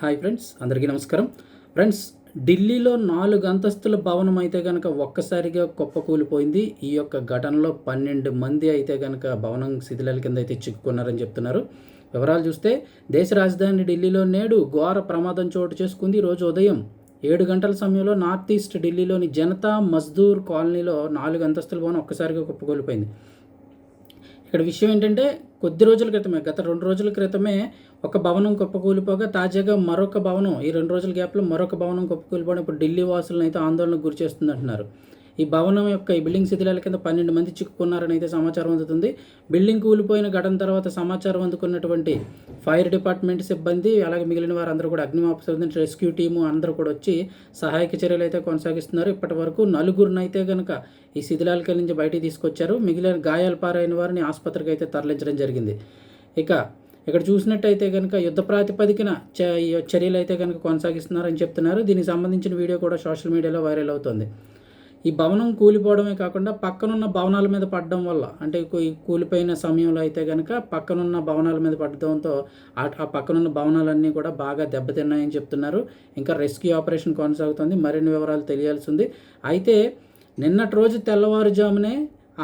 Hi friends అందరికీ నమస్కారం. Friends ఢిల్లీలో నాలుగు అంతస్తుల భవనం అయితే కనుక ఒక్కసారిగా కుప్పకూలిపోయింది. ఈ యొక్క ఘటనలో పన్నెండు మంది అయితే కనుక భవనం శిథిలాల కింద అయితే చిక్కుకున్నారని చెప్తున్నారు. వివరాలు చూస్తే దేశ రాజధాని ఢిల్లీలో నేడు ఘోర ప్రమాదం చోటు చేసుకుంది. రోజు ఉదయం ఏడు గంటల సమయంలో నార్త్ ఈస్ట్ ఢిల్లీలోని జనతా మజ్దూర్ కాలనీలో నాలుగు అంతస్తుల భవనం ఒక్కసారిగా కుప్పకూలిపోయింది. ఇక్కడ విషయం ఏంటంటే కొద్ది రోజుల క్రితమే గత రెండు రోజుల క్రితమే ఒక భవనం కుప్పకూలిపోగా తాజాగా మరొక భవనం ఈ రెండు రోజుల గ్యాప్లో మరొక భవనం కుప్పకూలిపోవడం ఇప్పుడు ఢిల్లీ వాసులను అయితే ఆందోళనకు గురి చేస్తుంది అంటున్నారు ఈ భవనం యొక్క ఈ బిల్డింగ్ శిథిలాల కింద పన్నెండు మంది చిక్కుకున్నారని అయితే సమాచారం అందుతుంది. బిల్డింగ్ కూలిపోయిన ఘటన తర్వాత సమాచారం అందుకున్నటువంటి ఫైర్ డిపార్ట్మెంట్ సిబ్బంది అలాగే మిగిలిన వారందరూ కూడా అగ్నిమాపక సిబ్బంది రెస్క్యూ టీము అందరూ కూడా వచ్చి సహాయక చర్యలు అయితే కొనసాగిస్తున్నారు. ఇప్పటి వరకు నలుగురినైతే కనుక ఈ శిథిలాల నుంచి బయటికి తీసుకొచ్చారు. మిగిలిన గాయాలు పారైన వారిని ఆసుపత్రికి అయితే తరలించడం జరిగింది. ఇక ఇక్కడ చూసినట్టయితే కనుక యుద్ధ ప్రాతిపదికన చ- ఈ చర్యలు అయితే కనుక కొనసాగిస్తున్నారని చెప్తున్నారు. దీనికి సంబంధించిన వీడియో కూడా సోషల్ మీడియాలో వైరల్ అవుతుంది. ఈ భవనం కూలిపోవడమే కాకుండా పక్కనున్న భవనాల మీద పడడం వల్ల అంటే కూలిపోయిన సమయంలో అయితే కనుక పక్కనున్న భవనాల మీద పడడంతో ఆ పక్కనున్న భవనాలన్నీ కూడా బాగా దెబ్బతిన్నాయని చెప్తున్నారు. ఇంకా రెస్క్యూ ఆపరేషన్ కొనసాగుతుంది. మరిన్ని వివరాలు తెలియాల్సి ఉంది అయితే నిన్నటి రోజు తెల్లవారుజామునే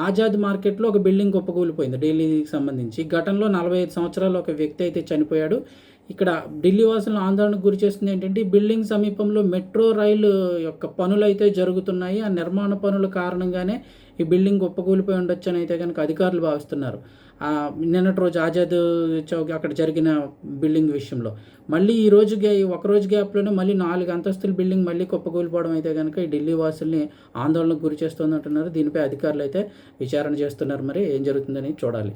ఆజాద్ మార్కెట్లో ఒక బిల్డింగ్ కుప్పకూలిపోయింది. ఢిల్లీకి సంబంధించి. ఈ ఘటనలో నలభై ఐదు సంవత్సరాలు ఒక వ్యక్తి అయితే చనిపోయాడు. ఇక్కడ ఢిల్లీ వాసులను ఆందోళనకు గురి చేస్తుంది ఏంటంటే బిల్డింగ్ సమీపంలో మెట్రో రైలు యొక్క పనులు అయితే జరుగుతున్నాయి. ఆ నిర్మాణ పనుల కారణంగానే ఈ బిల్డింగ్ కుప్పకూలిపోయి ఉండొచ్చు అని అయితే కనుక అధికారులు భావిస్తున్నారు. నిన్నటి రోజు ఆజాద్ చౌక్ అక్కడ జరిగిన బిల్డింగ్ విషయంలో. మళ్ళీ ఈ రోజు ఒక రోజు గ్యాప్లోనే మళ్ళీ నాలుగు అంతస్తుల బిల్డింగ్ మళ్ళీ కుప్పకూలిపోవడం అయితే కనుక ఈ ఢిల్లీ వాసుల్ని ఆందోళనకు గురి చేస్తుంది అంటున్నారు దీనిపై అధికారులు అయితే విచారణ చేస్తున్నారు. మరి ఏం జరుగుతుందని చూడాలి.